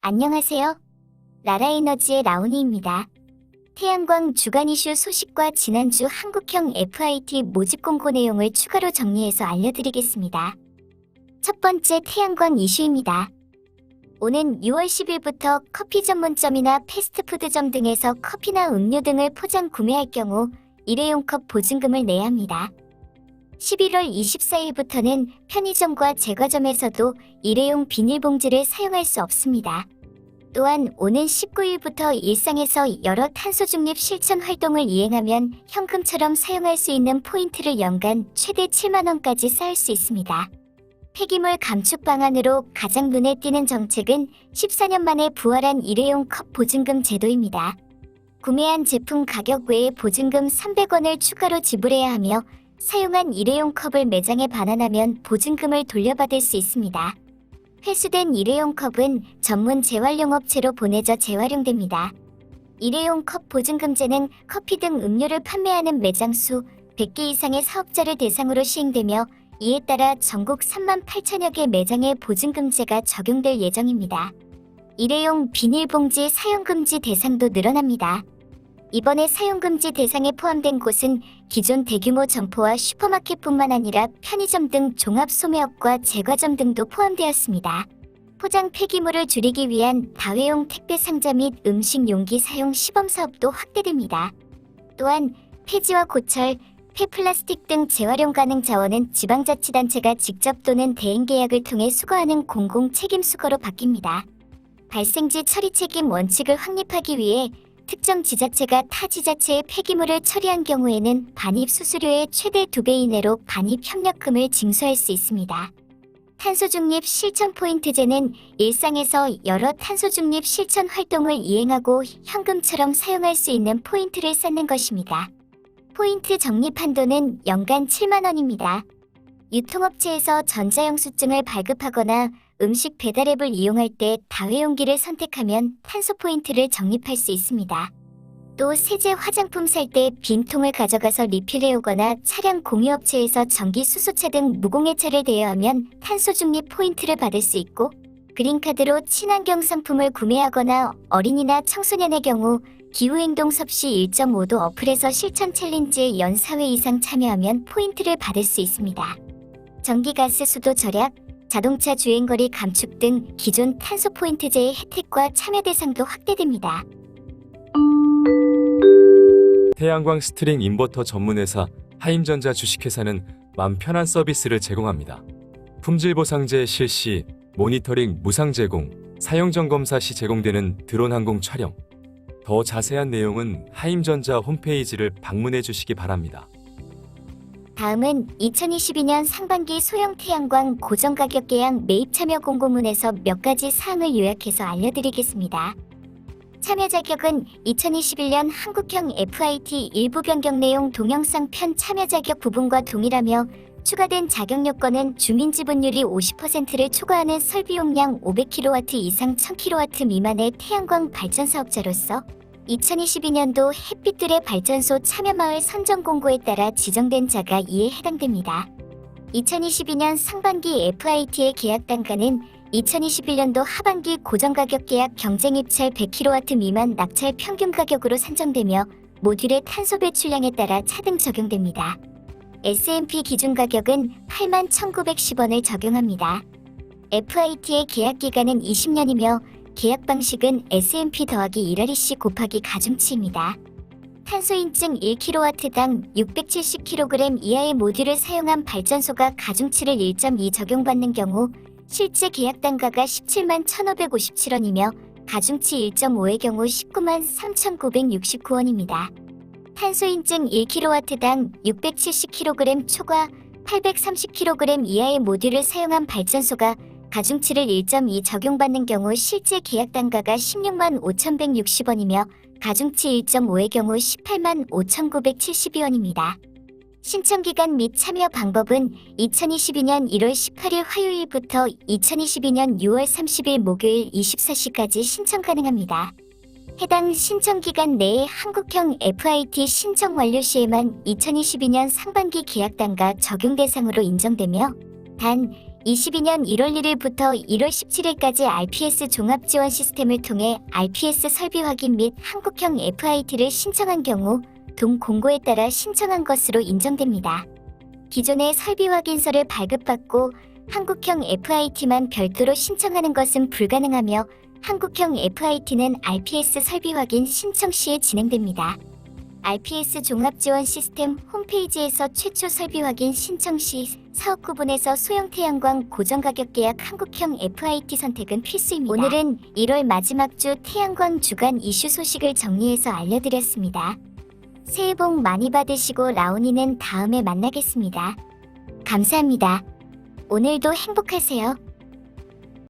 안녕하세요. 라라에너지의 라온이입니다. 태양광 주간 이슈 소식과 지난주 한국형 FIT 모집 공고 내용을 추가로 정리해서 알려드리겠습니다. 첫 번째 태양광 이슈입니다. 오는 6월 10일부터 커피 전문점이나 패스트푸드점 등에서 커피나 음료 등을 포장 구매할 경우 일회용 컵 보증금을 내야 합니다. 11월 24일부터는 편의점과 제과점에서도 일회용 비닐봉지를 사용할 수 없습니다. 또한 오는 19일부터 일상에서 여러 탄소 중립 실천 활동을 이행하면 현금처럼 사용할 수 있는 포인트를 연간 최대 7만원까지 쌓을 수 있습니다. 폐기물 감축 방안으로 가장 눈에 띄는 정책은 14년 만에 부활한 일회용 컵 보증금 제도입니다. 구매한 제품 가격 외에 보증금 300원을 추가로 지불해야 하며 사용한 일회용 컵을 매장에 반환하면 보증금을 돌려받을 수 있습니다. 회수된 일회용 컵은 전문 재활용 업체로 보내져 재활용됩니다. 일회용 컵 보증금제는 커피 등 음료를 판매하는 매장 수 100개 이상의 사업자를 대상으로 시행되며 이에 따라 전국 3만 8천여 개 매장에 보증금제가 적용될 예정입니다. 일회용 비닐봉지 사용금지 대상도 늘어납니다. 이번에 사용금지 대상에 포함된 곳은 기존 대규모 점포와 슈퍼마켓뿐만 아니라 편의점 등 종합 소매업과 제과점 등도 포함되었습니다. 포장 폐기물을 줄이기 위한 다회용 택배 상자 및 음식 용기 사용 시범 사업도 확대됩니다. 또한 폐지와 고철, 폐플라스틱 등 재활용 가능 자원은 지방자치단체가 직접 또는 대행 계약을 통해 수거하는 공공 책임 수거로 바뀝니다. 발생지 처리 책임 원칙을 확립하기 위해 특정 지자체가 타 지자체의 폐기물을 처리한 경우에는 반입 수수료의 최대 2배 이내로 반입 협력금을 징수할 수 있습니다. 탄소 중립 실천 포인트제는 일상에서 여러 탄소 중립 실천 활동을 이행하고 현금처럼 사용할 수 있는 포인트를 쌓는 것입니다. 포인트 적립 한도는 연간 7만 원입니다. 유통업체에서 전자영수증을 발급하거나 음식 배달 앱을 이용할 때 다회용기를 선택하면 탄소 포인트를 적립할 수 있습니다. 또 세제 화장품 살 때 빈통을 가져가서 리필해 오거나 차량 공유업체에서 전기 수소차 등 무공해차를 대여하면 탄소 중립 포인트를 받을 수 있고 그린카드로 친환경 상품을 구매하거나 어린이나 청소년의 경우 기후행동 섭씨 1.5도 어플에서 실천 챌린지에 연 4회 이상 참여하면 포인트를 받을 수 있습니다. 전기가스 수도 절약, 자동차 주행거리 감축 등 기존 탄소 포인트제의 혜택과 참여 대상도 확대됩니다. 태양광 스트링 인버터 전문회사 하임전자 주식회사는 맘 편한 서비스를 제공합니다. 품질 보상제 실시, 모니터링 무상 제공, 사용 점검사 시 제공되는 드론 항공 촬영. 더 자세한 내용은 하임전자 홈페이지를 방문해 주시기 바랍니다. 다음은 2022년 상반기 소형 태양광 고정가격 계약 매입 참여 공고문에서 몇 가지 사항을 요약해서 알려드리겠습니다. 참여 자격은 2021년 한국형 FIT 일부 변경 내용 동영상 편 참여 자격 부분과 동일하며 추가된 자격 요건은 주민 지분율이 50%를 초과하는 설비 용량 500kW 이상 1000kW 미만의 태양광 발전 사업자로서 2022년도 햇빛들의 발전소 참여마을 선정 공고에 따라 지정된 자가 이에 해당됩니다. 2022년 상반기 FIT의 계약 단가는 2021년도 하반기 고정가격 계약 경쟁 입찰 100kW 미만 낙찰 평균 가격으로 산정되며 모듈의 탄소 배출량에 따라 차등 적용됩니다. S&P 기준 가격은 8만 1,910원을 적용합니다. FIT의 계약 기간은 20년이며 계약 방식은 S&P 더하기 1REC 곱하기 가중치입니다. 탄소 인증 1kW당 670kg 이하의 모듈을 사용한 발전소가 가중치를 1.2 적용받는 경우 실제 계약 단가가 17만 1,557원이며 가중치 1.5의 경우 19만 3,969원입니다. 탄소 인증 1kW당 670kg 초과 830kg 이하의 모듈을 사용한 발전소가 가중치를 1.2 적용받는 경우 실제 계약 단가가 16만 5,160원이며 가중치 1.5의 경우 18만 5,972원입니다. 신청 기간 및 참여 방법은 2022년 1월 18일 화요일부터 2022년 6월 30일 목요일 24시까지 신청 가능합니다. 해당 신청 기간 내에 한국형 FIT 신청 완료 시에만 2022년 상반기 계약 단가 적용 대상으로 인정되며 단 22년 1월 1일부터 1월 17일까지 RPS 종합 지원 시스템을 통해 RPS 설비 확인 및 한국형 FIT를 신청한 경우 동 공고에 따라 신청한 것으로 인정됩니다. 기존의 설비 확인서를 발급받고 한국형 FIT만 별도로 신청하는 것은 불가능하며 한국형 FIT는 RPS 설비 확인 신청 시에 진행됩니다. RPS 종합 지원 시스템 홈페이지에서 최초 설비 확인 신청 시 사업 구분에서 소형 태양광 고정 가격 계약 한국형 FIT 선택은 필수입니다. 오늘은 1월 마지막 주 태양광 주간 이슈 소식을 정리해서 알려드렸습니다. 새해 복 많이 받으시고 라온이는 다음에 만나겠습니다. 감사합니다. 오늘도 행복하세요.